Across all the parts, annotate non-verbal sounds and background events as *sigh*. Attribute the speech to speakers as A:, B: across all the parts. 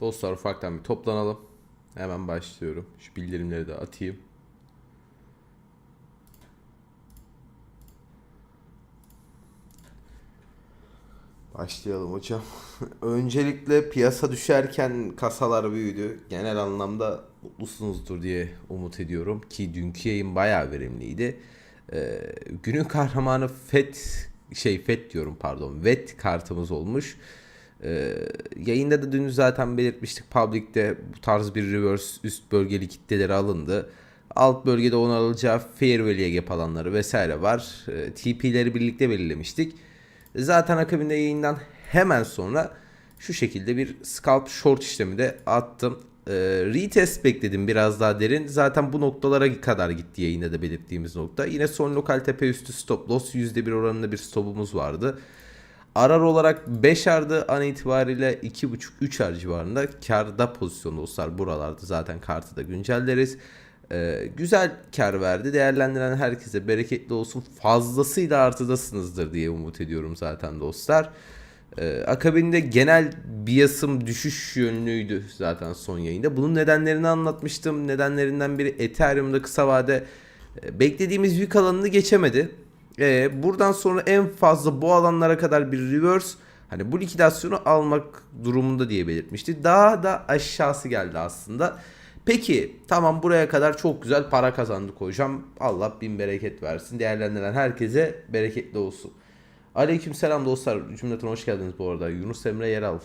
A: Dostlar ufaktan bir toplanalım. Hemen başlıyorum. Şu bildirimleri de atayım. Başlayalım hocam. *laughs* Öncelikle piyasa düşerken kasalar büyüdü. Genel anlamda mutlusunuzdur diye umut ediyorum ki dünkü yayın bayağı verimliydi. Ee, günün kahramanı FED şey FED diyorum pardon VET kartımız olmuş. Ee, yayında da dün zaten belirtmiştik Public'te bu tarz bir reverse üst bölgeli kitleleri alındı. Alt bölgede onarılacağı fair value gap alanları vesaire var. Ee, TP'leri birlikte belirlemiştik. Zaten akabinde yayından hemen sonra şu şekilde bir scalp short işlemi de attım. Ee, retest bekledim biraz daha derin. Zaten bu noktalara kadar gitti yayında da belirttiğimiz nokta. Yine son lokal tepe üstü stop loss %1 oranında bir stopumuz vardı. Arar olarak 5 ardı an itibariyle 2.5-3 ar civarında karda pozisyon dostlar buralarda zaten kartı da güncelleriz. Ee, güzel kar verdi. Değerlendiren herkese bereketli olsun. Fazlasıyla artıdasınızdır diye umut ediyorum zaten dostlar. Ee, akabinde genel biasım düşüş yönlüydü zaten son yayında. Bunun nedenlerini anlatmıştım. Nedenlerinden biri Ethereum'da kısa vade e, beklediğimiz yük alanını geçemedi. Ee, buradan sonra en fazla bu alanlara kadar bir reverse hani bu likidasyonu almak durumunda diye belirtmişti. Daha da aşağısı geldi aslında. Peki tamam buraya kadar çok güzel para kazandık hocam. Allah bin bereket versin. Değerlendiren herkese bereketli olsun. Aleyküm selam dostlar. Cümleten hoş geldiniz bu arada. Yunus Emre Yeral.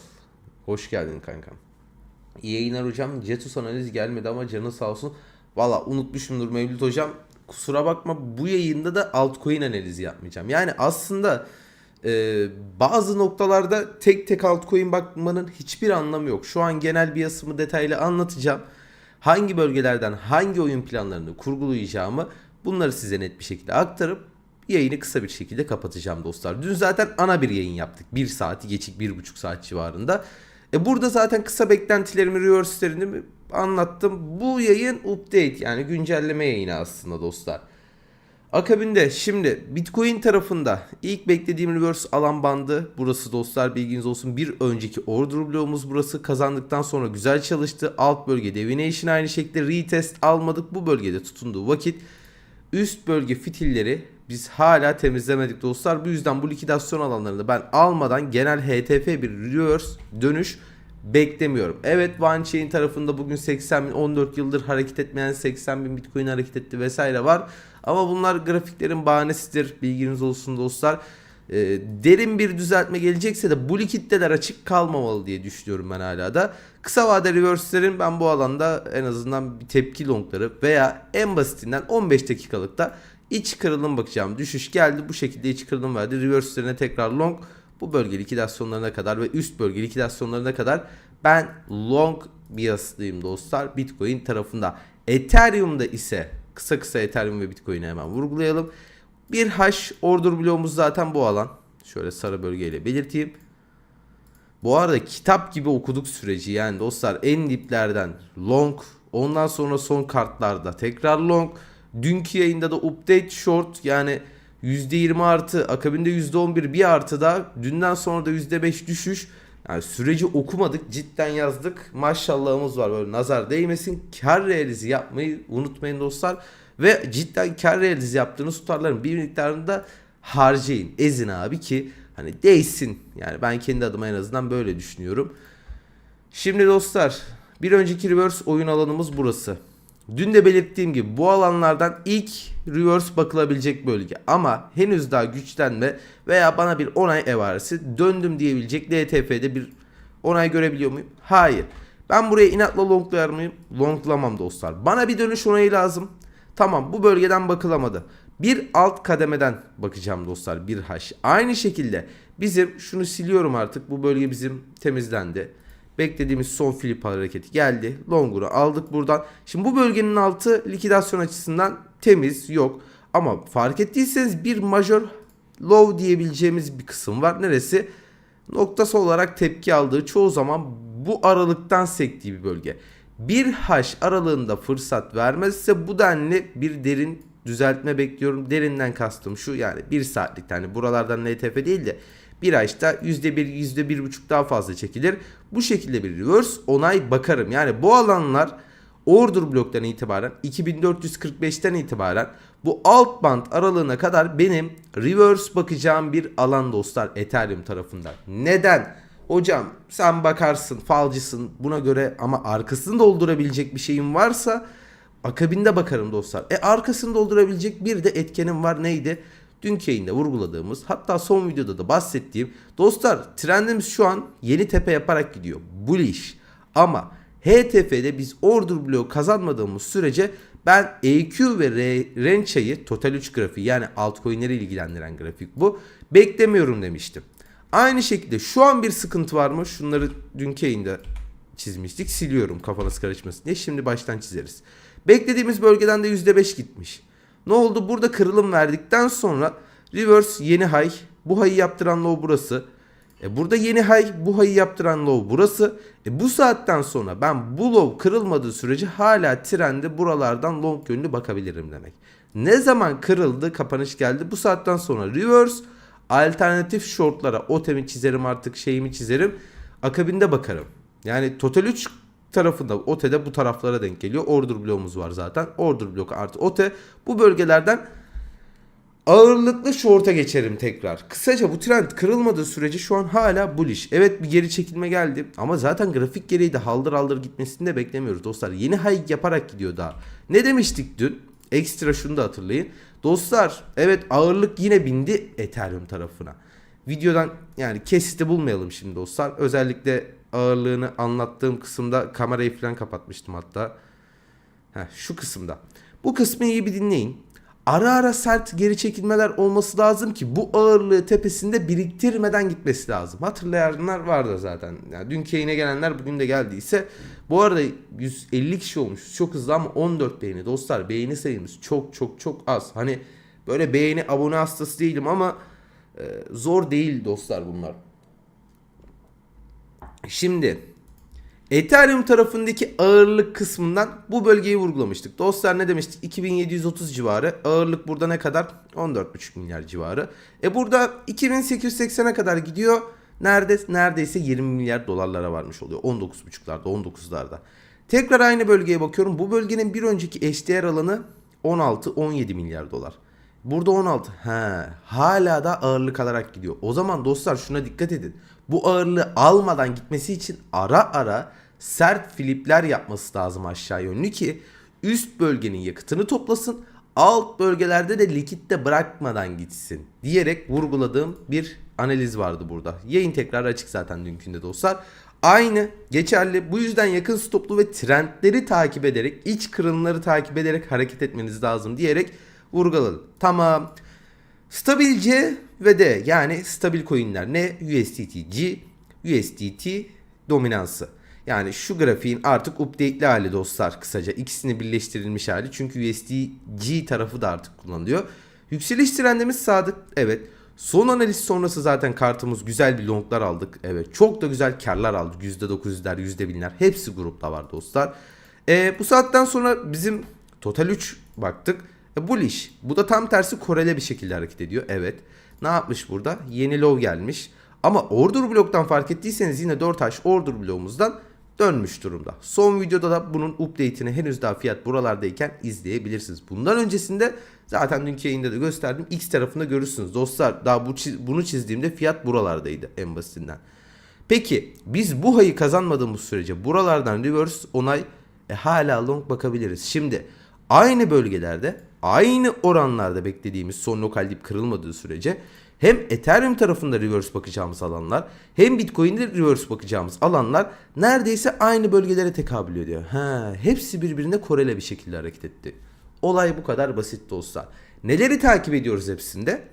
A: Hoş geldin kankam. İyi yayınlar hocam. Cetus analiz gelmedi ama canı sağ olsun. Valla unutmuşumdur Mevlüt hocam. Kusura bakma bu yayında da altcoin analizi yapmayacağım. Yani aslında e, bazı noktalarda tek tek altcoin bakmanın hiçbir anlamı yok. Şu an genel biasımı detaylı anlatacağım. Hangi bölgelerden hangi oyun planlarını kurgulayacağımı bunları size net bir şekilde aktarıp yayını kısa bir şekilde kapatacağım dostlar. Dün zaten ana bir yayın yaptık. 1 saati geçik 1,5 saat civarında. E burada zaten kısa beklentilerimi, reverse'lerini anlattım. Bu yayın update yani güncelleme yayını aslında dostlar. Akabinde şimdi Bitcoin tarafında ilk beklediğim reverse alan bandı burası dostlar bilginiz olsun. Bir önceki order bloğumuz burası kazandıktan sonra güzel çalıştı. Alt bölge Divination aynı şekilde retest almadık. Bu bölgede tutunduğu vakit üst bölge fitilleri biz hala temizlemedik dostlar. Bu yüzden bu likidasyon alanlarını ben almadan genel HTF bir reverse dönüş beklemiyorum. Evet OneChain tarafında bugün 80 bin 14 yıldır hareket etmeyen 80 bin Bitcoin hareket etti vesaire var. Ama bunlar grafiklerin bahanesidir. Bilginiz olsun dostlar. E, derin bir düzeltme gelecekse de bu likitteler açık kalmamalı diye düşünüyorum ben hala da. Kısa vade reverse'lerin ben bu alanda en azından bir tepki longları veya en basitinden 15 dakikalıkta iç kırılım bakacağım. Düşüş geldi bu şekilde iç kırılım verdi. Reverse'lerine tekrar long bu bölge likidasyonlarına kadar ve üst bölge likidasyonlarına kadar ben long biaslıyım dostlar Bitcoin tarafında. Ethereum'da ise kısa kısa Ethereum ve Bitcoin'i hemen vurgulayalım. Bir hash order bloğumuz zaten bu alan. Şöyle sarı bölgeyle belirteyim. Bu arada kitap gibi okuduk süreci yani dostlar en diplerden long ondan sonra son kartlarda tekrar long. Dünkü yayında da update short yani %20 artı akabinde %11 bir artı da dünden sonra da %5 düşüş. Yani süreci okumadık cidden yazdık maşallahımız var böyle nazar değmesin kar realizi yapmayı unutmayın dostlar. Ve cidden kar realizi yaptığınız tutarların bir miktarını da harcayın ezin abi ki hani değsin yani ben kendi adıma en azından böyle düşünüyorum. Şimdi dostlar bir önceki reverse oyun alanımız burası. Dün de belirttiğim gibi bu alanlardan ilk reverse bakılabilecek bölge ama henüz daha güçlenme veya bana bir onay evaresi döndüm diyebilecek LTF'de bir onay görebiliyor muyum? Hayır. Ben buraya inatla longlar mıyım? Longlamam dostlar. Bana bir dönüş onayı lazım. Tamam bu bölgeden bakılamadı. Bir alt kademeden bakacağım dostlar bir haş. Aynı şekilde bizim şunu siliyorum artık bu bölge bizim temizlendi. Beklediğimiz son flip hareketi geldi. Long'unu aldık buradan. Şimdi bu bölgenin altı likidasyon açısından temiz yok. Ama fark ettiyseniz bir major low diyebileceğimiz bir kısım var. Neresi? Noktası olarak tepki aldığı çoğu zaman bu aralıktan sektiği bir bölge. Bir haş aralığında fırsat vermezse bu denli bir derin düzeltme bekliyorum. Derinden kastım şu yani bir saatlik hani buralardan LTF değil de Bir açta %1, %1,5 daha fazla çekilir. Bu şekilde bir reverse onay bakarım. Yani bu alanlar order bloktan itibaren 2445'ten itibaren bu alt band aralığına kadar benim reverse bakacağım bir alan dostlar Ethereum tarafından. Neden? Hocam sen bakarsın falcısın buna göre ama arkasını doldurabilecek bir şeyin varsa akabinde bakarım dostlar. E arkasını doldurabilecek bir de etkenim var neydi? Dünkü yayında vurguladığımız hatta son videoda da bahsettiğim dostlar trendimiz şu an yeni tepe yaparak gidiyor. Bullish ama HTF'de biz order bloğu kazanmadığımız sürece ben EQ ve Rença'yı total 3 grafiği yani altcoin'leri ilgilendiren grafik bu beklemiyorum demiştim. Aynı şekilde şu an bir sıkıntı var mı? Şunları dünkü yayında çizmiştik. Siliyorum kafanız karışmasın diye. Şimdi baştan çizeriz. Beklediğimiz bölgeden de %5 gitmiş. Ne oldu? Burada kırılım verdikten sonra reverse yeni high. Bu high'ı yaptıran low burası. E burada yeni high bu high'ı yaptıran low burası. E bu saatten sonra ben bu low kırılmadığı sürece hala trende buralardan long yönlü bakabilirim demek. Ne zaman kırıldı kapanış geldi bu saatten sonra reverse alternatif shortlara otemi çizerim artık şeyimi çizerim. Akabinde bakarım. Yani total 3 tarafında OTE'de bu taraflara denk geliyor. Order bloğumuz var zaten. Order blok artı OTE bu bölgelerden ağırlıklı short'a geçerim tekrar. Kısaca bu trend kırılmadığı sürece şu an hala bullish. Evet bir geri çekilme geldi ama zaten grafik gereği de haldır haldır gitmesini de beklemiyoruz dostlar. Yeni high yaparak gidiyor daha. Ne demiştik dün? Ekstra şunu da hatırlayın. Dostlar evet ağırlık yine bindi Ethereum tarafına. Videodan yani kesiti bulmayalım şimdi dostlar. Özellikle ağırlığını anlattığım kısımda kamerayı falan kapatmıştım hatta. Heh, şu kısımda. Bu kısmı iyi bir dinleyin. Ara ara sert geri çekilmeler olması lazım ki bu ağırlığı tepesinde biriktirmeden gitmesi lazım. Hatırlayanlar vardı zaten. Yani dünkü yayına gelenler bugün de geldiyse. Bu arada 150 kişi olmuş. Çok hızlı ama 14 beğeni. Dostlar beğeni sayımız çok çok çok az. Hani böyle beğeni abone hastası değilim ama e, zor değil dostlar bunlar. Şimdi Ethereum tarafındaki ağırlık kısmından bu bölgeyi vurgulamıştık. Dostlar ne demiştik? 2730 civarı. Ağırlık burada ne kadar? 14,5 milyar civarı. E burada 2880'e kadar gidiyor. Nerede, neredeyse 20 milyar dolarlara varmış oluyor. 19,5'larda 19'larda. Tekrar aynı bölgeye bakıyorum. Bu bölgenin bir önceki eşdeğer alanı 16-17 milyar dolar. Burada 16. He, hala da ağırlık alarak gidiyor. O zaman dostlar şuna dikkat edin. Bu ağırlığı almadan gitmesi için ara ara sert flipler yapması lazım aşağı yönlü ki üst bölgenin yakıtını toplasın. Alt bölgelerde de likitte bırakmadan gitsin diyerek vurguladığım bir analiz vardı burada. Yayın tekrar açık zaten dünkünde dostlar. Aynı geçerli. Bu yüzden yakın stoplu ve trendleri takip ederek, iç kırılımları takip ederek hareket etmeniz lazım diyerek vurguladım. Tamam. Stabil C ve D yani stabil coinler ne? USDT G, USDT dominansı. Yani şu grafiğin artık update'li hali dostlar kısaca. ikisini birleştirilmiş hali. Çünkü USDG tarafı da artık kullanılıyor. Yükseliş trendimiz sadık. Evet. Son analiz sonrası zaten kartımız güzel bir longlar aldık. Evet çok da güzel karlar aldık. %900'ler, %1000'ler hepsi grupta var dostlar. E, bu saatten sonra bizim total 3 baktık. E, bullish. Bu da tam tersi korele bir şekilde hareket ediyor. Evet. Ne yapmış burada? Yeni low gelmiş. Ama order bloktan fark ettiyseniz yine 4 taş order bloğumuzdan dönmüş durumda. Son videoda da bunun update'ini henüz daha fiyat buralardayken izleyebilirsiniz. Bundan öncesinde zaten dünkü yayında da gösterdim. X tarafında görürsünüz. Dostlar daha bu çiz- bunu çizdiğimde fiyat buralardaydı en basitinden. Peki biz bu hayı kazanmadığımız sürece buralardan reverse onay e, hala long bakabiliriz. Şimdi aynı bölgelerde aynı oranlarda beklediğimiz son lokal dip kırılmadığı sürece hem Ethereum tarafında reverse bakacağımız alanlar hem Bitcoin'de reverse bakacağımız alanlar neredeyse aynı bölgelere tekabül ediyor. Ha, hepsi birbirine korele bir şekilde hareket etti. Olay bu kadar basit dostlar. Neleri takip ediyoruz hepsinde?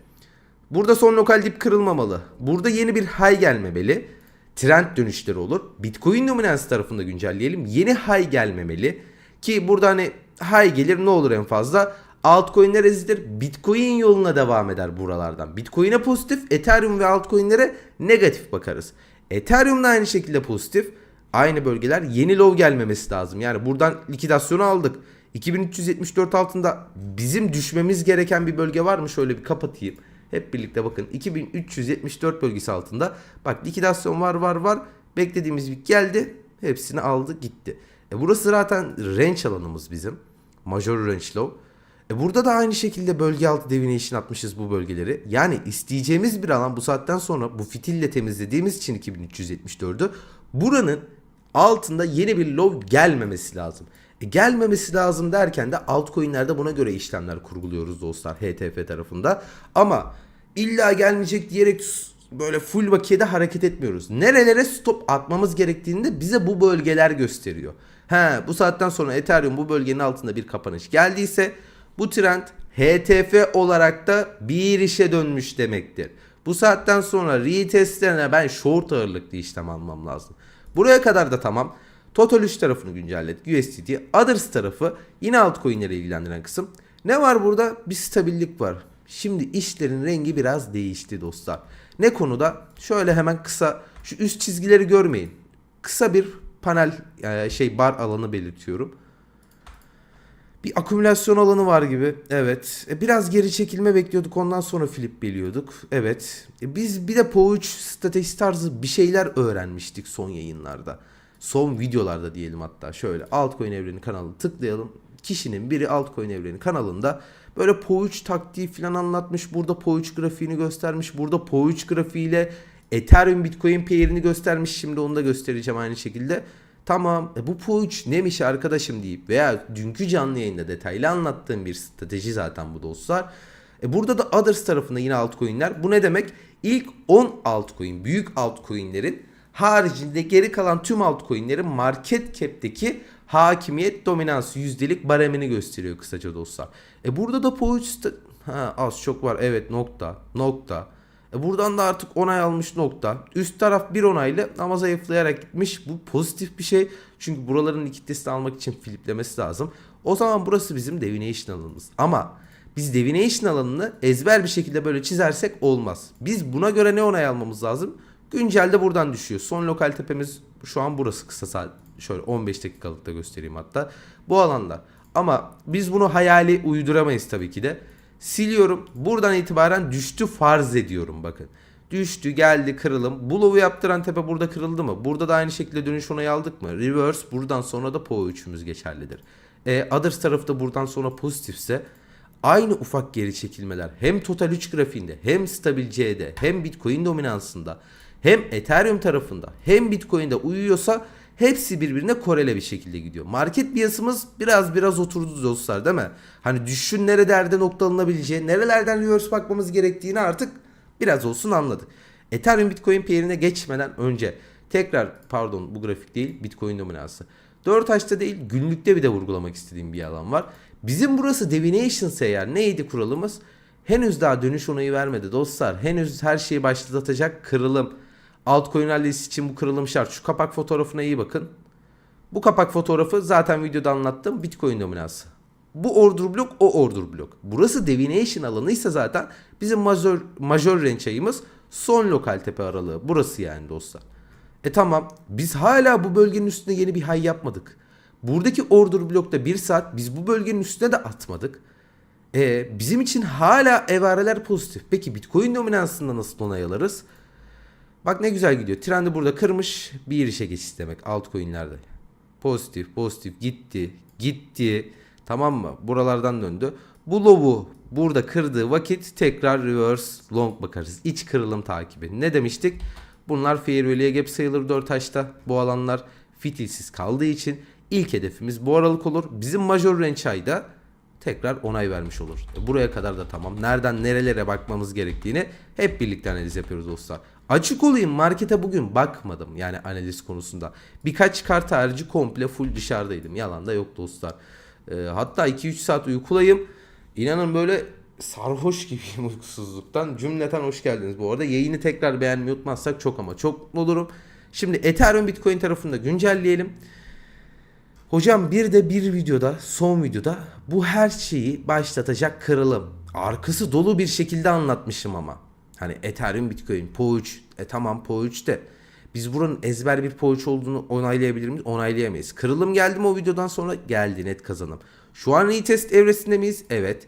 A: Burada son lokal dip kırılmamalı. Burada yeni bir high gelmemeli. Trend dönüşleri olur. Bitcoin dominans tarafında güncelleyelim. Yeni high gelmemeli. Ki burada hani high gelir ne olur en fazla? Altcoin'ler ezilir. Bitcoin yoluna devam eder buralardan. Bitcoin'e pozitif, Ethereum ve altcoin'lere negatif bakarız. Ethereum da aynı şekilde pozitif. Aynı bölgeler yeni low gelmemesi lazım. Yani buradan likidasyonu aldık. 2374 altında bizim düşmemiz gereken bir bölge var mı? Şöyle bir kapatayım. Hep birlikte bakın 2374 bölgesi altında. Bak likidasyon var var var. Beklediğimiz bir geldi. Hepsini aldı gitti. E burası zaten range alanımız bizim. Major range low. E burada da aynı şekilde bölge altı deviation atmışız bu bölgeleri. Yani isteyeceğimiz bir alan bu saatten sonra bu fitille temizlediğimiz için 2374'ü buranın altında yeni bir low gelmemesi lazım. E gelmemesi lazım derken de altcoin'lerde buna göre işlemler kurguluyoruz dostlar HTF tarafında. Ama illa gelmeyecek diyerek böyle full vakiyede hareket etmiyoruz. Nerelere stop atmamız gerektiğini de bize bu bölgeler gösteriyor. He, bu saatten sonra Ethereum bu bölgenin altında bir kapanış geldiyse bu trend HTF olarak da bir işe dönmüş demektir. Bu saatten sonra retestlerine ben short ağırlıklı işlem almam lazım. Buraya kadar da tamam. Total 3 tarafını güncelledik. USDT. Others tarafı yine altcoin'lere ilgilendiren kısım. Ne var burada? Bir stabillik var. Şimdi işlerin rengi biraz değişti dostlar. Ne konuda? Şöyle hemen kısa şu üst çizgileri görmeyin. Kısa bir panel e, şey bar alanı belirtiyorum. Bir akümülasyon alanı var gibi. Evet. E, biraz geri çekilme bekliyorduk. Ondan sonra flip beliyorduk. Evet. E, biz bir de PO3 stratejisi tarzı bir şeyler öğrenmiştik son yayınlarda. Son videolarda diyelim hatta. Şöyle altcoin evreni kanalı tıklayalım. Kişinin biri altcoin evreni kanalında böyle PO3 taktiği falan anlatmış. Burada PO3 grafiğini göstermiş. Burada PO3 grafiğiyle Ethereum Bitcoin pairini göstermiş. Şimdi onu da göstereceğim aynı şekilde. Tamam e bu PO3 neymiş arkadaşım deyip veya dünkü canlı yayında detaylı anlattığım bir strateji zaten bu dostlar. E burada da others tarafında yine altcoin'ler. Bu ne demek? İlk 10 altcoin, büyük altcoin'lerin haricinde geri kalan tüm altcoin'lerin market cap'teki hakimiyet dominansı yüzdelik baremini gösteriyor kısaca dostlar. E burada da PO3 ha, az çok var evet nokta nokta. E buradan da artık onay almış nokta. Üst taraf bir onaylı ama zayıflayarak gitmiş. Bu pozitif bir şey. Çünkü buraların likiditesini almak için fliplemesi lazım. O zaman burası bizim divination alanımız. Ama biz divination alanını ezber bir şekilde böyle çizersek olmaz. Biz buna göre ne onay almamız lazım? Güncelde buradan düşüyor. Son lokal tepemiz şu an burası kısa saat. Şöyle 15 dakikalıkta göstereyim hatta. Bu alanda. Ama biz bunu hayali uyduramayız tabii ki de. Siliyorum. Buradan itibaren düştü farz ediyorum bakın. Düştü geldi kırılım. Bullow'u yaptıran tepe burada kırıldı mı? Burada da aynı şekilde dönüş onayı aldık mı? Reverse buradan sonra da PO3'ümüz geçerlidir. E, others tarafı da buradan sonra pozitifse aynı ufak geri çekilmeler hem Total 3 grafiğinde hem Stabil C'de hem Bitcoin dominansında hem Ethereum tarafında hem Bitcoin'de uyuyorsa hepsi birbirine korele bir şekilde gidiyor. Market piyasımız biraz biraz oturdu dostlar değil mi? Hani düşün nerelerde noktalanabileceği, nerelerden reverse bakmamız gerektiğini artık biraz olsun anladık. Ethereum Bitcoin pair'ine geçmeden önce tekrar pardon bu grafik değil Bitcoin dominansı. 4 açta değil günlükte bir de vurgulamak istediğim bir alan var. Bizim burası Divination eğer neydi kuralımız? Henüz daha dönüş onayı vermedi dostlar. Henüz her şeyi başlatacak kırılım. Altcoin rallisi için bu kırılım şart. Şu kapak fotoğrafına iyi bakın. Bu kapak fotoğrafı zaten videoda anlattım. Bitcoin dominansı. Bu order blok o order blok. Burası divination alanıysa zaten bizim major, major range ayımız son lokal tepe aralığı. Burası yani dostlar. E tamam biz hala bu bölgenin üstünde yeni bir hay yapmadık. Buradaki order blokta bir saat biz bu bölgenin üstüne de atmadık. E, bizim için hala evareler pozitif. Peki Bitcoin dominansında nasıl onay alırız? Bak ne güzel gidiyor. Trendi burada kırmış bir işe geçiş demek altcoin'lerde. Pozitif pozitif gitti gitti tamam mı? Buralardan döndü. Bu low'u burada kırdığı vakit tekrar reverse long bakarız. İç kırılım takibi. Ne demiştik? Bunlar fair value'ye gap sayılır 4 taşta. Bu alanlar fitilsiz kaldığı için ilk hedefimiz bu aralık olur. Bizim major range ayda tekrar onay vermiş olur. Buraya kadar da tamam. Nereden nerelere bakmamız gerektiğini hep birlikte analiz yapıyoruz dostlar. Açık olayım markete bugün bakmadım yani analiz konusunda. Birkaç kart harici komple full dışarıdaydım. Yalan da yok dostlar. E, hatta 2-3 saat uykulayım. İnanın böyle sarhoş gibiyim *laughs* uykusuzluktan. Cümleten hoş geldiniz bu arada. Yayını tekrar beğenmeyi unutmazsak çok ama çok mutlu olurum. Şimdi Ethereum Bitcoin tarafında güncelleyelim. Hocam bir de bir videoda, son videoda bu her şeyi başlatacak kırılım. Arkası dolu bir şekilde anlatmışım ama. Hani Ethereum Bitcoin, PO3, e tamam PO3 de biz buranın ezber bir PO3 olduğunu onaylayabilir miyiz? Onaylayamayız. Kırılım geldi mi o videodan sonra? Geldi net kazanım. Şu an retest evresinde miyiz? Evet.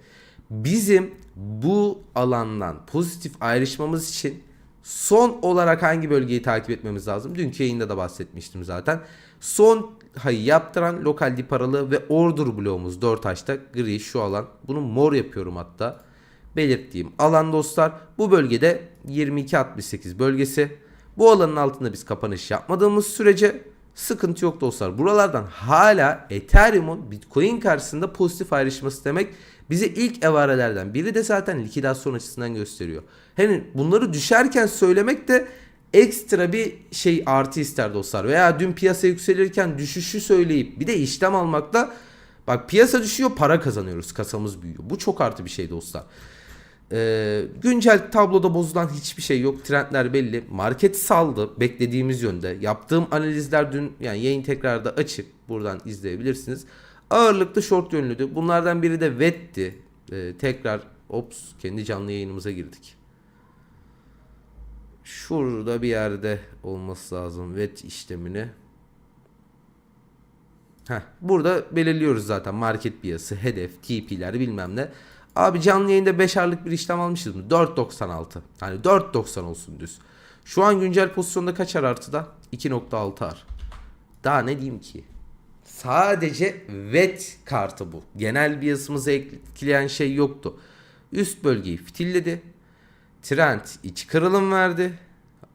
A: Bizim bu alandan pozitif ayrışmamız için son olarak hangi bölgeyi takip etmemiz lazım? Dünkü yayında da bahsetmiştim zaten. Son hayı yaptıran lokal dip aralığı ve order bloğumuz 4 haşta gri şu alan. Bunu mor yapıyorum hatta. Belirttiğim alan dostlar. Bu bölgede 22.68 bölgesi. Bu alanın altında biz kapanış yapmadığımız sürece sıkıntı yok dostlar. Buralardan hala Ethereum'un Bitcoin karşısında pozitif ayrışması demek bize ilk evarelerden biri de zaten likidasyon açısından gösteriyor. Hani bunları düşerken söylemek de ekstra bir şey artı ister dostlar. Veya dün piyasa yükselirken düşüşü söyleyip bir de işlem almakla bak piyasa düşüyor para kazanıyoruz kasamız büyüyor. Bu çok artı bir şey dostlar. Ee, güncel tabloda bozulan hiçbir şey yok. Trendler belli. Market saldı beklediğimiz yönde. Yaptığım analizler dün yani yayın tekrarda açık. Buradan izleyebilirsiniz. Ağırlıklı short yönlüydü. Bunlardan biri de VET'ti. Ee, tekrar ops kendi canlı yayınımıza girdik. Şurada bir yerde olması lazım VET işlemini. Heh, burada belirliyoruz zaten market piyası, hedef, TP'ler bilmem ne. Abi canlı yayında 5 R'lık bir işlem almışız mı? 4.96. Hani 4.90 olsun düz. Şu an güncel pozisyonda kaç R artıda? 2.6 R. Daha ne diyeyim ki? Sadece VET kartı bu. Genel piyasımızı etkileyen şey yoktu. Üst bölgeyi fitilledi. Trend iç kırılım verdi.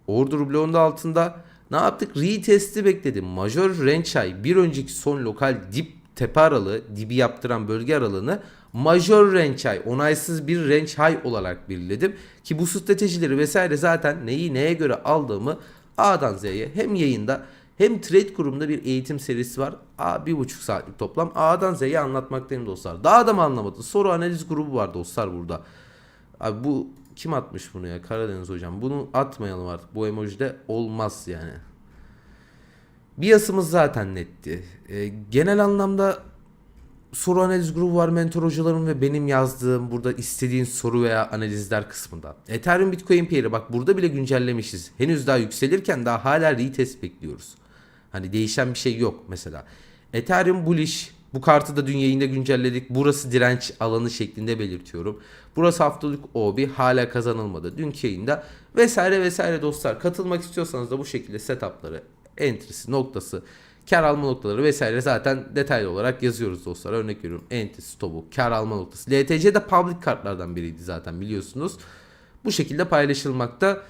A: Order bloğunda altında ne yaptık? Retest'i bekledim. Major range high bir önceki son lokal dip tepe aralığı, dibi yaptıran bölge aralığını major range high, onaysız bir range high olarak belirledim. Ki bu stratejileri vesaire zaten neyi neye göre aldığımı A'dan Z'ye hem yayında hem trade kurumda bir eğitim serisi var. A bir buçuk saatlik toplam. A'dan Z'ye anlatmaktayım dostlar. Daha da mı anlamadın? Soru analiz grubu var dostlar burada. Abi bu kim atmış bunu ya? Karadeniz hocam. Bunu atmayalım artık. Bu emojide olmaz yani. Biasımız zaten netti. Ee, genel anlamda soru analiz grubu var mentor hocalarım ve benim yazdığım burada istediğin soru veya analizler kısmında. Ethereum Bitcoin Pair'i bak burada bile güncellemişiz. Henüz daha yükselirken daha hala retest bekliyoruz. Hani değişen bir şey yok mesela. Ethereum bullish bu kartı da dün yayında güncelledik. Burası direnç alanı şeklinde belirtiyorum. Burası haftalık OB hala kazanılmadı. Dünkü yayında vesaire vesaire dostlar. Katılmak istiyorsanız da bu şekilde setupları, entry'si, noktası, kar alma noktaları vesaire zaten detaylı olarak yazıyoruz dostlar. Örnek veriyorum entry, stop'u, kar alma noktası. LTC de public kartlardan biriydi zaten biliyorsunuz. Bu şekilde paylaşılmakta.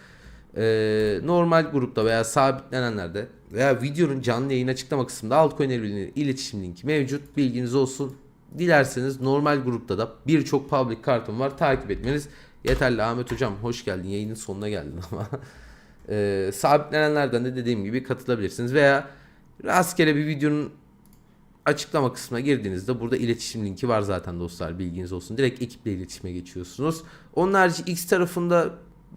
A: Ee, normal grupta veya sabitlenenlerde veya videonun canlı yayın açıklama kısmında altcoin elbirliğinin iletişim linki mevcut. Bilginiz olsun. Dilerseniz normal grupta da birçok public kartım var. Takip etmeniz yeterli. Ahmet hocam hoş geldin. Yayının sonuna geldin ama. *laughs* ee, sabitlenenlerden de dediğim gibi katılabilirsiniz veya rastgele bir videonun açıklama kısmına girdiğinizde burada iletişim linki var zaten dostlar bilginiz olsun. Direkt ekiple iletişime geçiyorsunuz. Onun harici X tarafında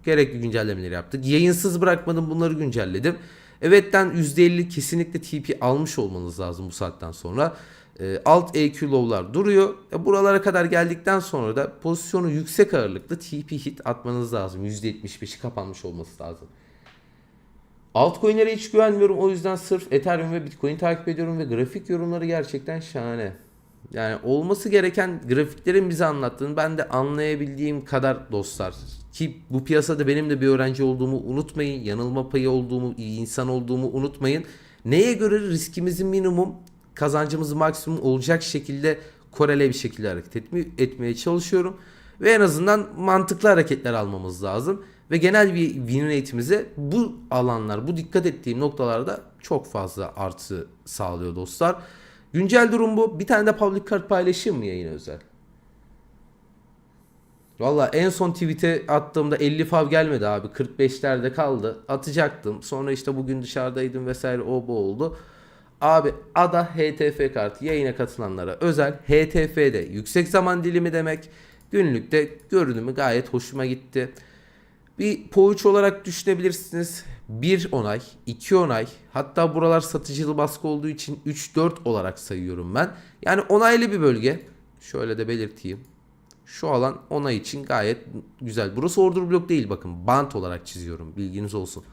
A: gerekli güncellemeleri yaptık. Yayınsız bırakmadım bunları güncelledim. Evet'ten %50 kesinlikle TP almış olmanız lazım bu saatten sonra. E, alt EQ low'lar duruyor. Buralara kadar geldikten sonra da pozisyonu yüksek ağırlıklı TP hit atmanız lazım. %75'i kapanmış olması lazım. Altcoin'lere hiç güvenmiyorum. O yüzden sırf Ethereum ve Bitcoin takip ediyorum ve grafik yorumları gerçekten şahane. Yani olması gereken grafiklerin bize anlattığını ben de anlayabildiğim kadar dostlar. Ki bu piyasada benim de bir öğrenci olduğumu unutmayın. Yanılma payı olduğumu, iyi insan olduğumu unutmayın. Neye göre riskimizi minimum, kazancımızı maksimum olacak şekilde korele bir şekilde hareket etmeye, çalışıyorum. Ve en azından mantıklı hareketler almamız lazım. Ve genel bir win rate'imize bu alanlar, bu dikkat ettiğim noktalarda çok fazla artı sağlıyor dostlar. Güncel durum bu. Bir tane de public card paylaşayım mı yayın özel? Valla en son tweet'e attığımda 50 fav gelmedi abi. 45'lerde kaldı. Atacaktım. Sonra işte bugün dışarıdaydım vesaire o bu oldu. Abi ADA HTF kartı yayına katılanlara özel. HTF'de yüksek zaman dilimi demek. Günlükte görünümü gayet hoşuma gitti. Bir pouch olarak düşünebilirsiniz. 1 onay, 2 onay, hatta buralar satıcılı baskı olduğu için 3-4 olarak sayıyorum ben. Yani onaylı bir bölge. Şöyle de belirteyim. Şu alan onay için gayet güzel. Burası order blok değil bakın. Bant olarak çiziyorum. Bilginiz olsun.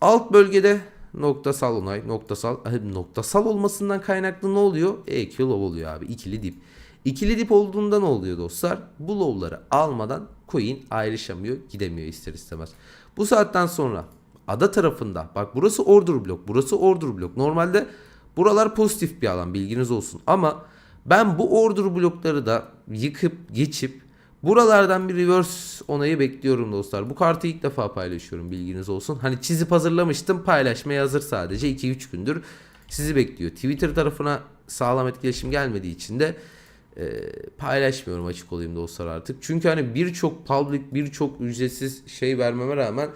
A: Alt bölgede noktasal onay, noktasal. Noktasal olmasından kaynaklı ne oluyor? EQ low oluyor abi. İkili dip. İkili dip olduğunda ne oluyor dostlar? Bu low'ları almadan coin ayrışamıyor, gidemiyor ister istemez. Bu saatten sonra ada tarafında bak burası order blok, burası order blok. Normalde buralar pozitif bir alan bilginiz olsun. Ama ben bu order blokları da yıkıp geçip buralardan bir reverse onayı bekliyorum dostlar. Bu kartı ilk defa paylaşıyorum bilginiz olsun. Hani çizip hazırlamıştım paylaşmaya hazır sadece 2-3 gündür sizi bekliyor. Twitter tarafına sağlam etkileşim gelmediği için de e, paylaşmıyorum açık olayım dostlar artık. Çünkü hani birçok public birçok ücretsiz şey vermeme rağmen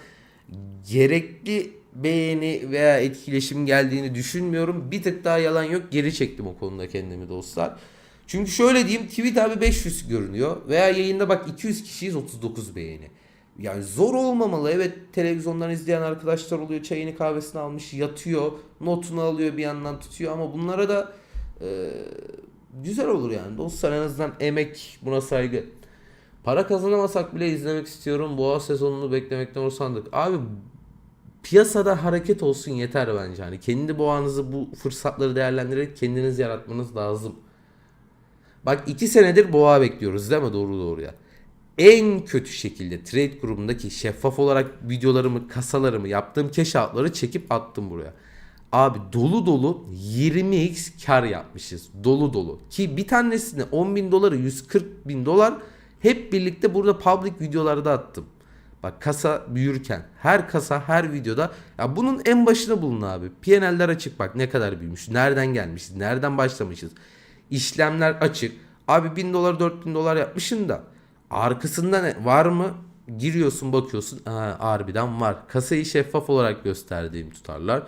A: gerekli beğeni veya etkileşim geldiğini düşünmüyorum. Bir tık daha yalan yok geri çektim o konuda kendimi dostlar. Çünkü şöyle diyeyim tweet abi 500 görünüyor veya yayında bak 200 kişiyiz 39 beğeni. Yani zor olmamalı. Evet televizyondan izleyen arkadaşlar oluyor. Çayını kahvesini almış yatıyor. Notunu alıyor bir yandan tutuyor ama bunlara da e, güzel olur yani. Dostlar en azından emek buna saygı. Para kazanamasak bile izlemek istiyorum. Boğa sezonunu beklemekten usandık. Abi piyasada hareket olsun yeter bence. Hani kendi boğanızı bu fırsatları değerlendirerek kendiniz yaratmanız lazım. Bak iki senedir boğa bekliyoruz değil mi doğru doğruya? En kötü şekilde trade grubundaki şeffaf olarak videolarımı, kasalarımı, yaptığım cash out'ları çekip attım buraya. Abi dolu dolu 20x kar yapmışız. Dolu dolu. Ki bir tanesini 10 bin doları 140 bin dolar hep birlikte burada public videolarda attım. Bak kasa büyürken her kasa her videoda ya bunun en başına bulun abi. PNL'ler açık bak ne kadar büyümüş. Nereden gelmişiz? Nereden başlamışız? İşlemler açık. Abi 1000 dolar 4000 dolar yapmışsın da arkasında ne var mı? Giriyorsun bakıyorsun. Ha, harbiden var. Kasayı şeffaf olarak gösterdiğim tutarlar.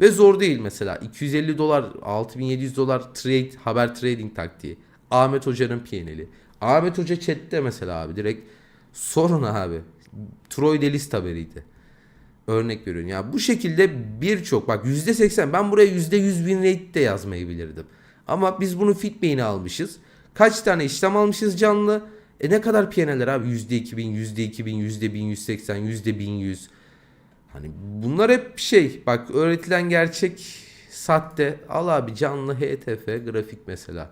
A: Ve zor değil mesela. 250 dolar 6700 dolar trade haber trading taktiği. Ahmet Hoca'nın PNL'i. Ahmet Hoca chatte mesela abi direkt sorun abi. Troy Delist haberiydi. Örnek veriyorum. Ya bu şekilde birçok bak %80 ben buraya %100 bin rate de yazmayı bilirdim. Ama biz bunu Fitbey'ini almışız. Kaç tane işlem almışız canlı? E ne kadar PNL'ler abi? %2000, %2000, %1180, %1100. Hani bunlar hep şey bak öğretilen gerçek sahte al abi canlı HTF grafik mesela.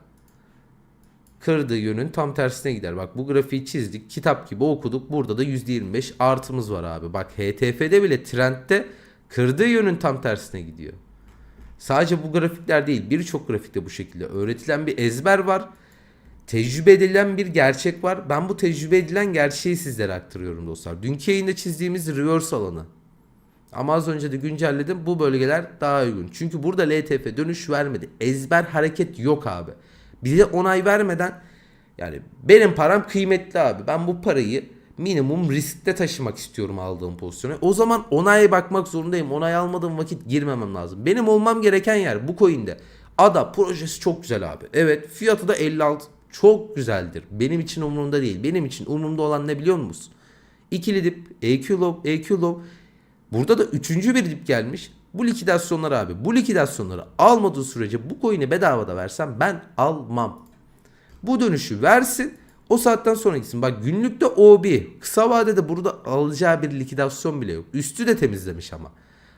A: Kırdığı yönün tam tersine gider. Bak bu grafiği çizdik. Kitap gibi okuduk. Burada da %25 artımız var abi. Bak HTF'de bile trendde kırdığı yönün tam tersine gidiyor. Sadece bu grafikler değil birçok grafikte bu şekilde öğretilen bir ezber var. Tecrübe edilen bir gerçek var. Ben bu tecrübe edilen gerçeği sizlere aktarıyorum dostlar. Dünkü yayında çizdiğimiz reverse alanı. Ama az önce de güncelledim. Bu bölgeler daha uygun. Çünkü burada LTF dönüş vermedi. Ezber hareket yok abi. Bize onay vermeden yani benim param kıymetli abi. Ben bu parayı minimum riskte taşımak istiyorum aldığım pozisyona. O zaman onaya bakmak zorundayım. Onay almadığım vakit girmemem lazım. Benim olmam gereken yer bu coin'de. Ada projesi çok güzel abi. Evet fiyatı da 56 çok güzeldir. Benim için umurumda değil. Benim için umurumda olan ne biliyor musunuz? İkili dip, EQ low, EQ low. Burada da üçüncü bir dip gelmiş. Bu likidasyonlar abi. Bu likidasyonları almadığı sürece bu coin'i bedava da versem ben almam. Bu dönüşü versin. O saatten sonra gitsin. Bak günlükte OB. Kısa vadede burada alacağı bir likidasyon bile yok. Üstü de temizlemiş ama.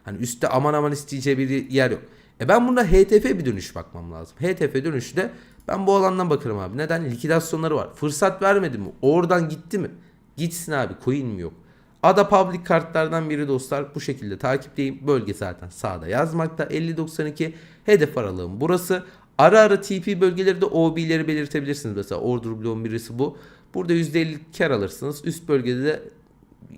A: Hani üstte aman aman isteyeceği bir yer yok. E ben bunda HTF bir dönüş bakmam lazım. HTF dönüşü de ben bu alandan bakarım abi. Neden? Likidasyonları var. Fırsat vermedi mi? Oradan gitti mi? Gitsin abi. Coin mi yok? Ada Public kartlardan biri dostlar. Bu şekilde takipteyim. Bölge zaten sağda yazmakta. 5092 hedef aralığım burası. Ara ara TP bölgeleri de OB'leri belirtebilirsiniz. Mesela order bloğun birisi bu. Burada %50 kar alırsınız. Üst bölgede de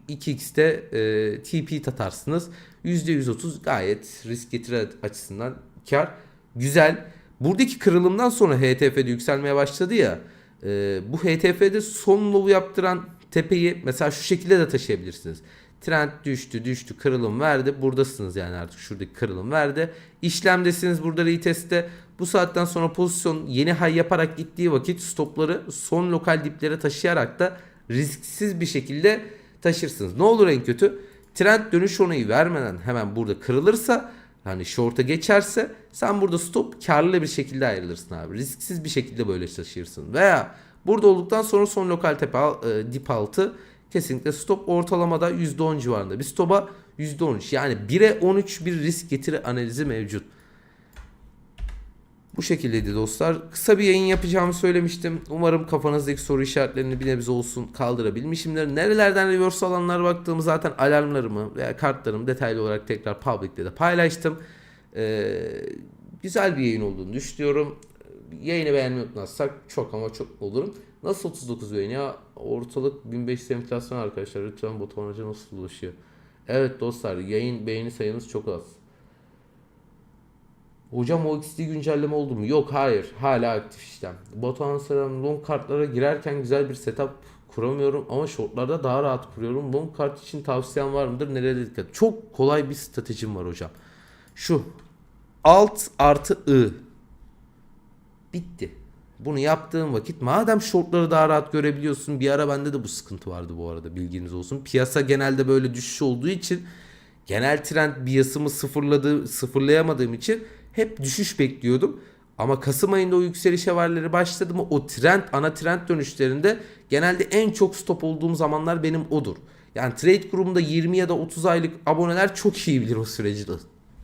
A: 2x'te e, TP tatarsınız. %130 gayet risk getiri açısından kar. Güzel. Buradaki kırılımdan sonra HTF'de yükselmeye başladı ya. E, bu HTF'de son low yaptıran tepeyi mesela şu şekilde de taşıyabilirsiniz. Trend düştü düştü kırılım verdi. Buradasınız yani artık şuradaki kırılım verdi. İşlemdesiniz burada retestte. Bu saatten sonra pozisyon yeni high yaparak gittiği vakit stopları son lokal diplere taşıyarak da risksiz bir şekilde taşırsınız. Ne olur en kötü? Trend dönüş onayı vermeden hemen burada kırılırsa hani short'a geçerse sen burada stop karlı bir şekilde ayrılırsın abi. Risksiz bir şekilde böyle taşırsın. Veya burada olduktan sonra son lokal tepe e, dip altı kesinlikle stop ortalamada %10 civarında. Bir stopa %13 yani 1'e 13 bir risk getiri analizi mevcut. Bu şekildeydi dostlar. Kısa bir yayın yapacağımı söylemiştim. Umarım kafanızdaki soru işaretlerini bir nebze olsun kaldırabilmişimdir. Nerelerden reverse alanlara baktığımı zaten alarmlarımı veya kartlarımı detaylı olarak tekrar public'te de paylaştım. Ee, güzel bir yayın olduğunu düşünüyorum. Yayını beğenmeyi unutmazsak çok ama çok olurum. Nasıl 39 beğeni ya? Ortalık 1500 enflasyon arkadaşlar. Lütfen Batuhan Hoca nasıl ulaşıyor? Evet dostlar yayın beğeni sayımız çok az. Hocam o XD güncelleme oldu mu? Yok hayır. Hala aktif işlem. Batuhan Saran long kartlara girerken güzel bir setup kuramıyorum ama shortlarda daha rahat kuruyorum. Long kart için tavsiyen var mıdır? Nereye dikkat? Çok kolay bir stratejim var hocam. Şu. Alt artı I. Bitti. Bunu yaptığım vakit madem shortları daha rahat görebiliyorsun bir ara bende de bu sıkıntı vardı bu arada bilginiz olsun. Piyasa genelde böyle düşüş olduğu için genel trend biasımı sıfırladığı, sıfırlayamadığım için hep düşüş bekliyordum. Ama Kasım ayında o yükseliş haberleri başladı mı o trend ana trend dönüşlerinde genelde en çok stop olduğum zamanlar benim odur. Yani trade grubunda 20 ya da 30 aylık aboneler çok iyi bilir o süreci.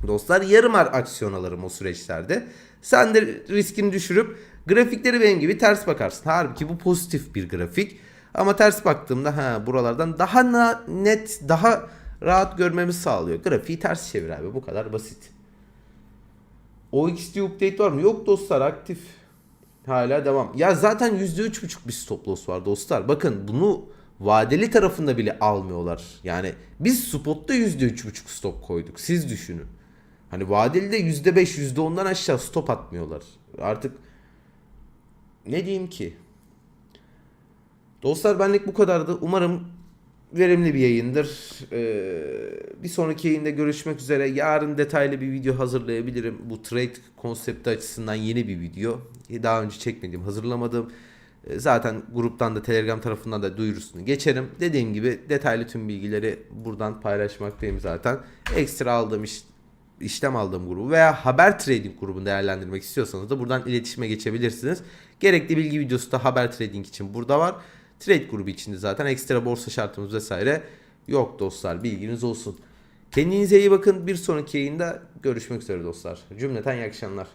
A: Dostlar yarım ar aksiyon alırım o süreçlerde. Sen de riskini düşürüp grafikleri benim gibi ters bakarsın. Halbuki bu pozitif bir grafik. Ama ters baktığımda ha buralardan daha net, daha rahat görmemiz sağlıyor. Grafiği ters çevir abi bu kadar basit. OXT update var mı? Yok dostlar aktif. Hala devam. Ya zaten %3.5 bir stop loss var dostlar. Bakın bunu vadeli tarafında bile almıyorlar. Yani biz spotta %3.5 stop koyduk. Siz düşünün. Hani vadeli de %5 %10'dan aşağı stop atmıyorlar. Artık ne diyeyim ki? Dostlar benlik bu kadardı. Umarım verimli bir yayındır. Ee, bir sonraki yayında görüşmek üzere. Yarın detaylı bir video hazırlayabilirim. Bu trade konsepti açısından yeni bir video. Daha önce çekmediğim, hazırlamadım. Ee, Zaten gruptan da Telegram tarafından da duyurusunu geçerim. Dediğim gibi detaylı tüm bilgileri buradan paylaşmaktayım zaten. Ekstra aldığım iş, işlem aldığım grubu veya haber trading grubunu değerlendirmek istiyorsanız da buradan iletişime geçebilirsiniz. Gerekli bilgi videosu da haber trading için burada var. Trade grubu içinde zaten ekstra borsa şartımız vesaire yok dostlar bilginiz olsun. Kendinize iyi bakın. Bir sonraki yayında görüşmek üzere dostlar. Cümleten iyi akşamlar.